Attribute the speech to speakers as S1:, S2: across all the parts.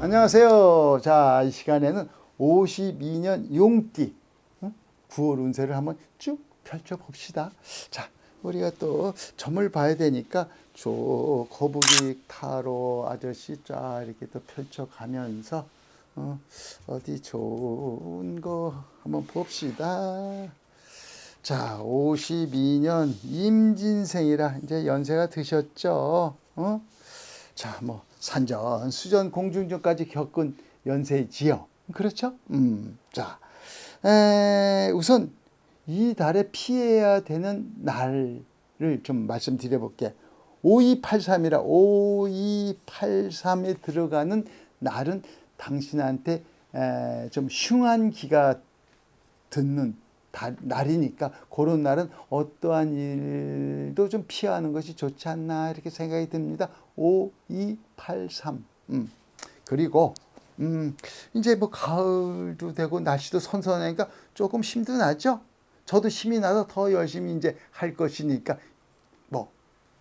S1: 안녕하세요. 자, 이 시간에는 52년 용띠 응? 9월 운세를 한번 쭉 펼쳐 봅시다. 자, 우리가 또 점을 봐야 되니까 쭉 거북이 타로 아저씨 쫙 이렇게 또 펼쳐 가면서 어, 어디 좋은 거 한번 봅시다. 자, 52년 임진생이라 이제 연세가 드셨죠. 어? 자, 뭐 산전, 수전, 공중전까지 겪은 연세지요. 그렇죠? 음, 자, 에, 우선 이 달에 피해야 되는 날을 좀 말씀드려 볼게. 5283이라 5283에 들어가는 날은 당신한테 에, 좀 흉한 기가 듣는 다- 날이니까 그런 날은 어떠한 일도 좀 피하는 것이 좋지 않나 이렇게 생각이 듭니다. 5, 2, 8, 3. 음. 그리고 음, 이제 뭐 가을도 되고 날씨도 선선하니까 조금 힘도 나죠. 저도 힘이 나서 더 열심히 이제 할 것이니까 뭐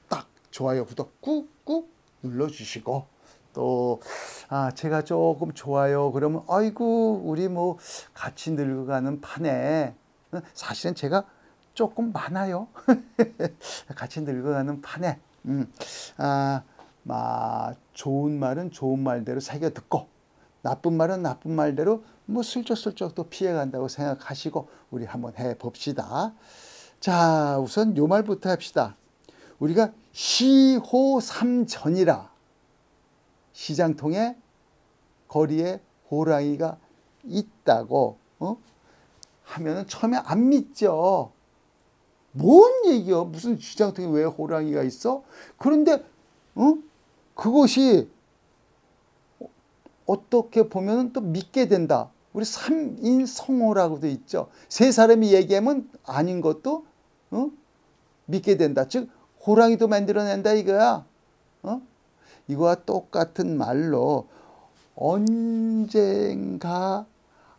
S1: 딱 좋아요 구독 꾹꾹 눌러주시고 또 아, 제가 조금 좋아요 그러면 아이고 우리 뭐 같이 늙어가는 판에 어, 사실은 제가 조금 많아요. 같이 늙어가는 판에 음, 아, 마, 좋은 말은 좋은 말대로 새겨 듣고 나쁜 말은 나쁜 말대로 뭐 슬쩍슬쩍 또 피해간다고 생각하시고 우리 한번 해 봅시다. 자, 우선 요 말부터 합시다. 우리가 시호삼전이라 시장통에 거리에 호랑이가 있다고 어? 하면은 처음에 안 믿죠. 뭔 얘기요? 무슨 시장통에 왜 호랑이가 있어? 그런데 어? 그것이 어떻게 보면 또 믿게 된다. 우리 삼인 성호라고도 있죠. 세 사람이 얘기하면 아닌 것도 어? 믿게 된다. 즉 호랑이도 만들어낸다 이거야. 어? 이거와 똑같은 말로 언젠가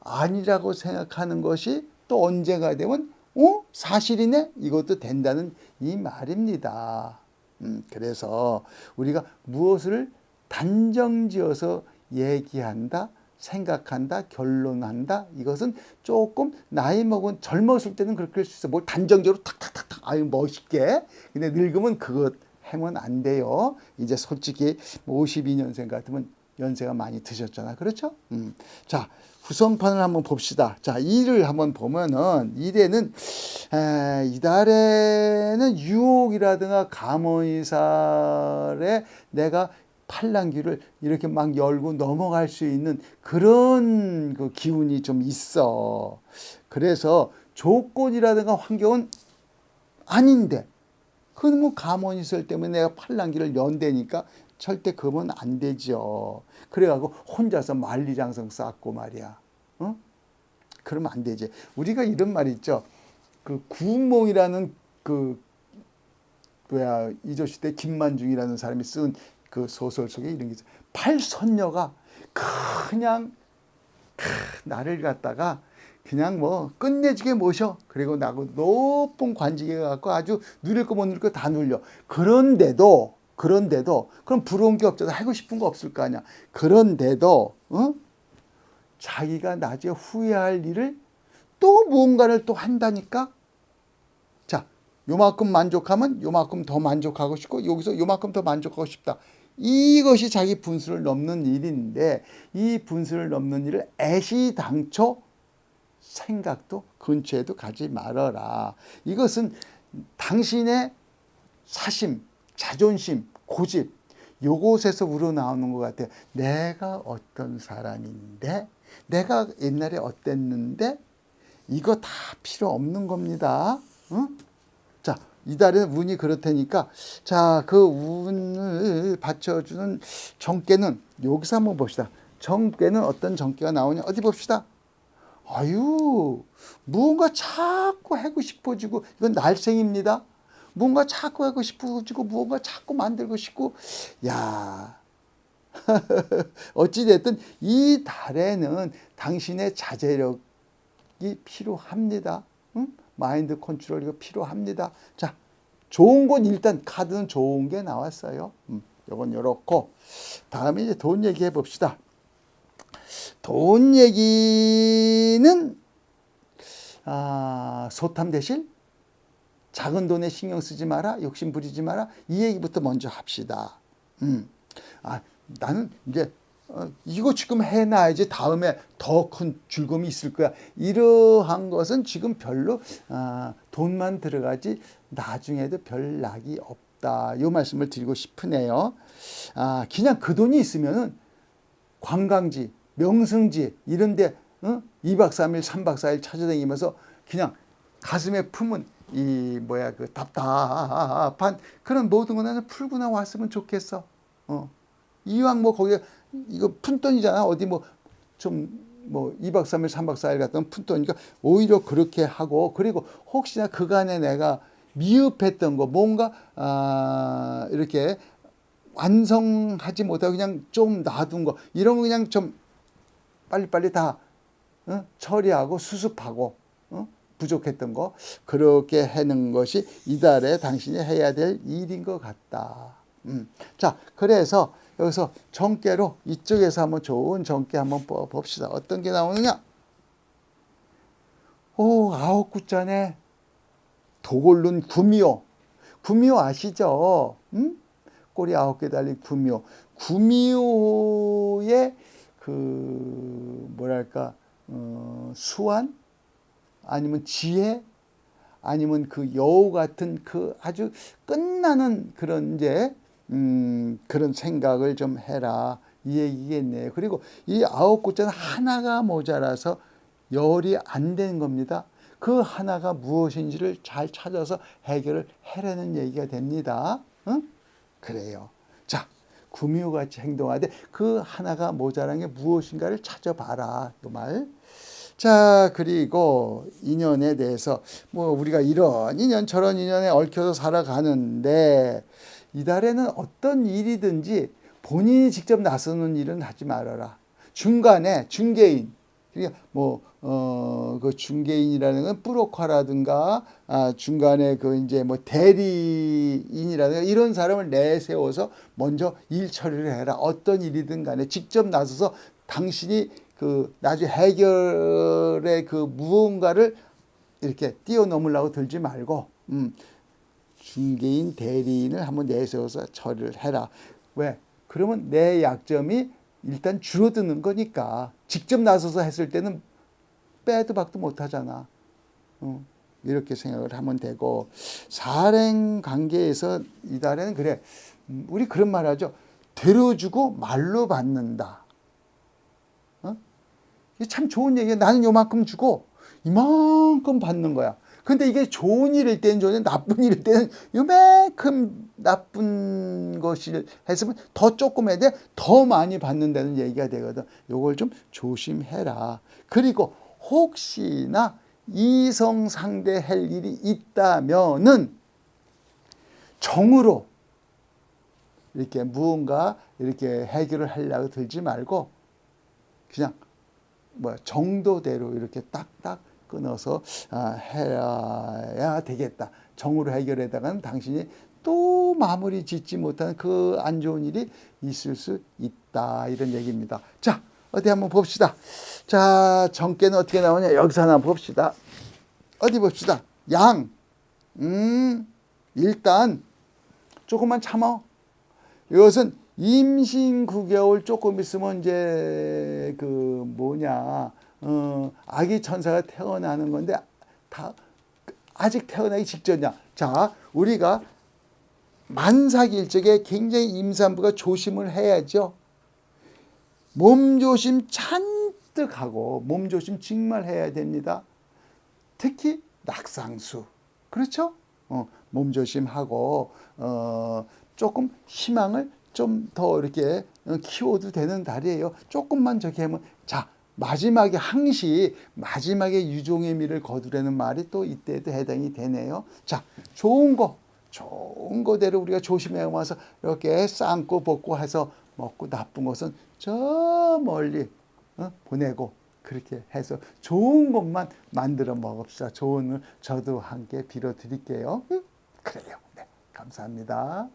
S1: 아니라고 생각하는 것이 또 언젠가 되면 어 사실이네 이것도 된다는 이 말입니다. 음, 그래서 우리가 무엇을 단정지어서 얘기한다, 생각한다, 결론한다 이것은 조금 나이 먹은 젊었을 때는 그렇게 할 수 있어. 뭘 단정적으로 탁탁탁탁 아유 멋있게. 근데 늙으면 그것 하면 안 돼요. 이제 솔직히 52년생 같으면 연세가 많이 드셨잖아. 그렇죠? 음. 자, 후선판을 한번 봅시다. 자, 일을 한번 보면은 일에는 에, 이달에는 유혹이라든가 감언이살에 내가 팔랑귀를 이렇게 막 열고 넘어갈 수 있는 그런 그 기운이 좀 있어. 그래서 조건이라든가 환경은 아닌데 그건 뭐 감언이설 때문에 내가 팔랑귀를 연대니까 절대 그러면 안 되죠. 그래가지고 혼자서 만리장성 쌓고 말이야. 어? 그러면 안 되지. 우리가 이런 말 있죠. 그 구몽이라는 그 뭐야 이조시 때 김만중이라는 사람이 쓴 그 소설 속에 이런 게 있어. 팔선녀가 그냥 크, 나를 갖다가 그냥 뭐 끝내주게 모셔. 그리고 나고 높은 관직에 갖고 아주 누릴 거 못 누릴 거 다 눌려. 그런데도 그런데도 그럼 부러운 게 없잖아. 하고 싶은 거 없을 거 아니야. 그런데도 어? 자기가 나중에 후회할 일을 또 무언가를 또 한다니까. 자, 요만큼 만족하면 요만큼 더 만족하고 싶고 여기서 요만큼 더 만족하고 싶다. 이것이 자기 분수를 넘는 일인데 이 분수를 넘는 일을 애시당초 생각도 근처에도 가지 말아라. 이것은 당신의 사심, 자존심, 고집 요것에서 우러나오는 것 같아요. 내가 어떤 사람인데 내가 옛날에 어땠는데 이거 다 필요 없는 겁니다. 응? 자, 이달에는 운이 그렇다니까 자, 그 운을 받쳐주는 정계는 여기서 한번 봅시다. 정계는 어떤 정계가 나오냐? 어디 봅시다. 아유, 무언가 자꾸 하고 싶어지고, 이건 날생입니다. 무언가 자꾸 하고 싶어지고, 무언가 자꾸 만들고 싶고, 야 어찌됐든 이 달에는 당신의 자제력이 필요합니다. 응? 마인드 컨트롤 이거 필요합니다. 자, 좋은 건 일단 카드는 좋은 게 나왔어요. 음, 요건 요렇고 다음에 이제 돈 얘기해 봅시다. 돈 얘기는 아, 소탐 대실 작은 돈에 신경 쓰지 마라 욕심 부리지 마라 이 얘기부터 먼저 합시다. 음. 아 나는 이제 어, 이거 지금 해놔야지 다음에 더 큰 즐거움이 있을 거야. 이러한 것은 지금 별로 아, 돈만 들어가지 나중에도 별 낙이 없다. 요 말씀을 드리고 싶으네요. 아, 그냥 그 돈이 있으면은 관광지, 명승지 이런데 어? 2박 3일, 3박 4일 찾아다니면서 그냥 가슴에 품은 이 뭐야 그 답답한 그런 모든 거 나는 풀고 나왔으면 좋겠어. 어. 이왕 뭐 거기 이거 푼 돈이잖아. 어디 뭐 좀 뭐 2박 3일, 3박 4일 갔던 푼 돈이니까 오히려 그렇게 하고 그리고 혹시나 그간에 내가 미흡했던 거 뭔가 아 이렇게 완성하지 못하고 그냥 좀 놔둔 거 이런 거 그냥 좀 빨리빨리 다 어? 처리하고 수습하고 어? 부족했던 거 그렇게 하는 것이 이달에 당신이 해야 될 일인 것 같다. 음. 자, 그래서 여기서 정깨로 이쪽에서 한번 좋은 정깨 한번 봅시다. 어떤 게 나오느냐? 오, 아홉 구자네. 도골룬 구미호. 구미호 아시죠? 음? 꼬리 아홉 개 달린 구미호. 구미호의 그 뭐랄까 어, 수완 아니면 지혜 아니면 그 여우 같은 그 아주 끝나는 그런 이제 음, 그런 생각을 좀 해라 이 얘기겠네요. 그리고 이 아홉 구자는 하나가 모자라서 열이 안 된 겁니다. 그 하나가 무엇인지를 잘 찾아서 해결을 해라는 얘기가 됩니다. 응? 그래요. 자, 구미호같이 행동하되 그 하나가 모자란 게 무엇인가를 찾아봐라. 그 말. 자, 그리고 인연에 대해서 뭐 우리가 이런 인연 저런 인연에 얽혀서 살아가는데 이달에는 어떤 일이든지 본인이 직접 나서는 일은 하지 말아라. 중간에 중개인 그러니까 뭐, 어, 그 중개인이라는 건 브로커라든가, 아, 중간에 그 이제 뭐 대리인이라든가 이런 사람을 내세워서 먼저 일 처리를 해라. 어떤 일이든 간에 직접 나서서 당신이 그 나중에 해결의 그 무언가를 이렇게 뛰어넘으려고 들지 말고, 음, 중개인 대리인을 한번 내세워서 처리를 해라. 왜? 그러면 내 약점이 일단 줄어드는 거니까 직접 나서서 했을 때는 빼도 박도 못 하잖아. 어, 이렇게 생각을 하면 되고 사행 관계에서 이달에는 그래 음, 우리 그런 말 하죠. 데려주고 말로 받는다. 어? 이게 참 좋은 얘기야. 나는 요만큼 주고 이만큼 받는 거야. 근데 이게 좋은 일일 때는 좋은데 나쁜 일일 때는 요만큼 나쁜 것을 했으면 더 조금 해야 돼. 더 많이 받는다는 얘기가 되거든. 요걸 좀 조심해라. 그리고 혹시나 이성 상대할 일이 있다면은 정으로 이렇게 무언가 이렇게 해결을 하려고 들지 말고 그냥 뭐 정도대로 이렇게 딱딱 끊어서 아, 해야 되겠다. 정으로 해결하다가는 당신이 또 마무리 짓지 못하는 그안 좋은 일이 있을 수 있다. 이런 얘기입니다. 자, 어디 한번 봅시다. 자, 정계는 어떻게 나오냐? 여기서 하나 봅시다. 어디 봅시다. 양. 음, 일단 조금만 참어. 이것은 임신 9개월 조금 있으면 이제 그 뭐냐 어, 아기 천사가 태어나는 건데 다 아직 태어나기 직전이야. 자, 우리가 만삭일 적에 굉장히 임산부가 조심을 해야죠. 몸조심 잔뜩 하고 몸조심 정말 해야 됩니다. 특히 낙상수. 그렇죠? 어, 몸조심하고 어, 조금 희망을 좀 더 이렇게 키워도 되는 달이에요. 조금만 저기 하면 자 마지막에 항시 마지막에 유종의 미를 거두라는 말이 또 이때도 해당이 되네요. 자, 좋은 거, 좋은 거대로 우리가 조심해 와서 이렇게 삶고 볶고 해서 먹고 나쁜 것은 저 멀리 어? 보내고 그렇게 해서 좋은 것만 만들어 먹읍시다. 좋은 을 저도 함께 빌어 드릴게요. 응? 그래요. 네. 감사합니다.